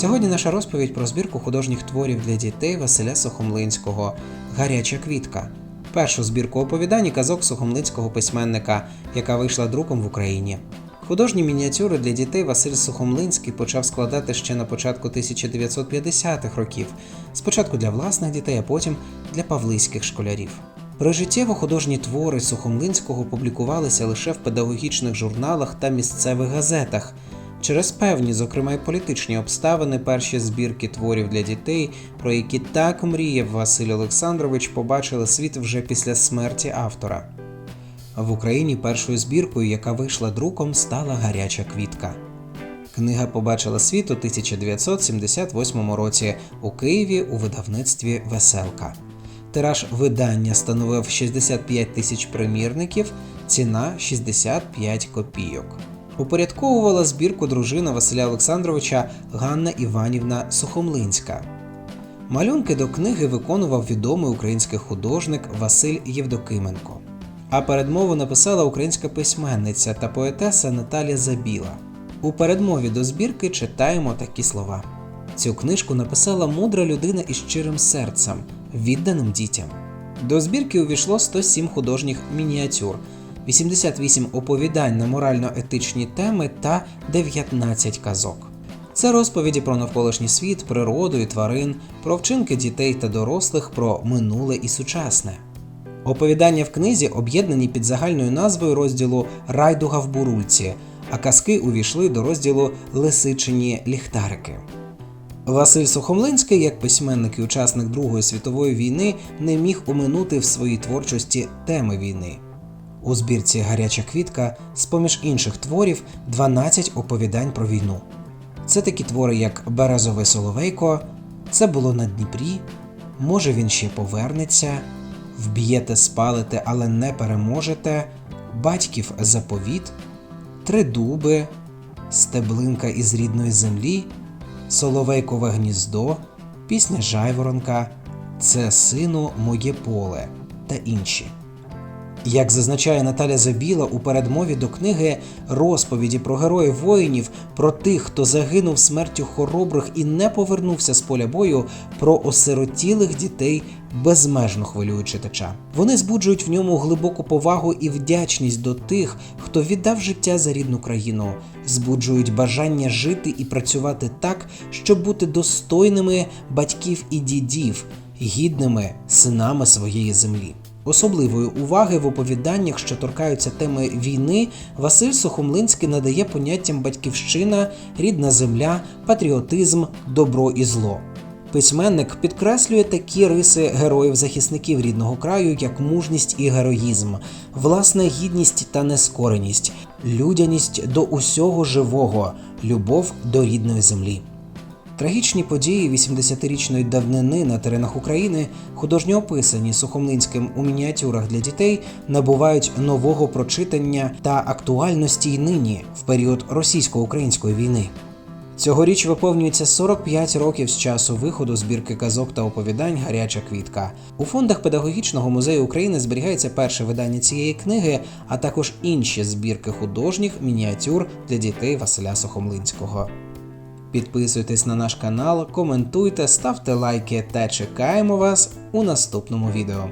Сьогодні наша розповідь про збірку художніх творів для дітей Василя Сухомлинського Гаряча квітка. Першу збірку оповідань і казок сухомлинського письменника, яка вийшла друком в Україні. Художні мініатюри для дітей Василь Сухомлинський почав складати ще на початку 1950-х років, спочатку для власних дітей, а потім для павлиських школярів. Прижиттєво художні твори Сухомлинського публікувалися лише в педагогічних журналах та місцевих газетах. Через певні, зокрема й політичні обставини, перші збірки творів для дітей, про які так мріяв Василь Олександрович, побачили світ вже після смерті автора. В Україні першою збіркою, яка вийшла друком, стала Гаряча квітка. Книга побачила світ у 1978 році у Києві у видавництві Веселка. Тираж видання становив 65 тисяч примірників, ціна 65 копійок. Упорядковувала збірку дружина Василя Олександровича Ганна Іванівна Сухомлинська. Малюнки до книги виконував відомий український художник Василь Євдокименко. А передмову написала українська письменниця та поетеса Наталія Забіла. У передмові до збірки читаємо такі слова: цю книжку написала мудра людина із щирим серцем, відданим дітям. До збірки увійшло 107 художніх мініатюр, 88 оповідань на морально-етичні теми та 19 казок. Це розповіді про навколишній світ, природу і тварин, про вчинки дітей та дорослих, про минуле і сучасне. Оповідання в книзі об'єднані під загальною назвою розділу Райдуга в бурульці, а казки увійшли до розділу Лисичині ліхтарики. Василь Сухомлинський, як письменник і учасник Другої світової війни, не міг оминути в своїй творчості теми війни. У збірці Гаряча квітка, з поміж інших творів, 12 оповідань про війну. Це такі твори, як Березове Соловейко, Це було на Дніпрі, Може він ще повернеться, Вб'єте, спалите, але не переможете, Батьків заповіт, Три дуби, Стеблинка із рідної землі, Соловейкове гніздо, Пісня Жайворонка, Це сину моє поле та інші. Як зазначає Наталя Забіла у передмові до книги розповіді про героїв воїнів, про тих, хто загинув смертю хоробрих і не повернувся з поля бою, про осиротілих дітей безмежно хвилюють читача. Вони збуджують в ньому глибоку повагу і вдячність до тих, хто віддав життя за рідну країну, збуджують бажання жити і працювати так, щоб бути достойними батьків і дідів, гідними синами своєї землі. Особливої уваги в оповіданнях, що торкаються теми війни, Василь Сухомлинський надає поняттям батьківщина, рідна земля, патріотизм, добро і зло. Письменник підкреслює такі риси героїв-захисників рідного краю, як мужність і героїзм, власна гідність та нескореність, людяність до усього живого, любов до рідної землі. Трагічні події 80-річної давнини на теренах України, художньо описані Сухомлинським у мініатюрах для дітей, набувають нового прочитання та актуальності й нині в період російсько-української війни. Цьогоріч виповнюється 45 років з часу виходу збірки казок та оповідань Гаряча квітка. У фондах педагогічного музею України зберігається перше видання цієї книги, а також інші збірки художніх мініатюр для дітей Василя Сухомлинського. Підписуйтесь на наш канал, коментуйте, ставте лайки та чекаємо вас у наступному відео.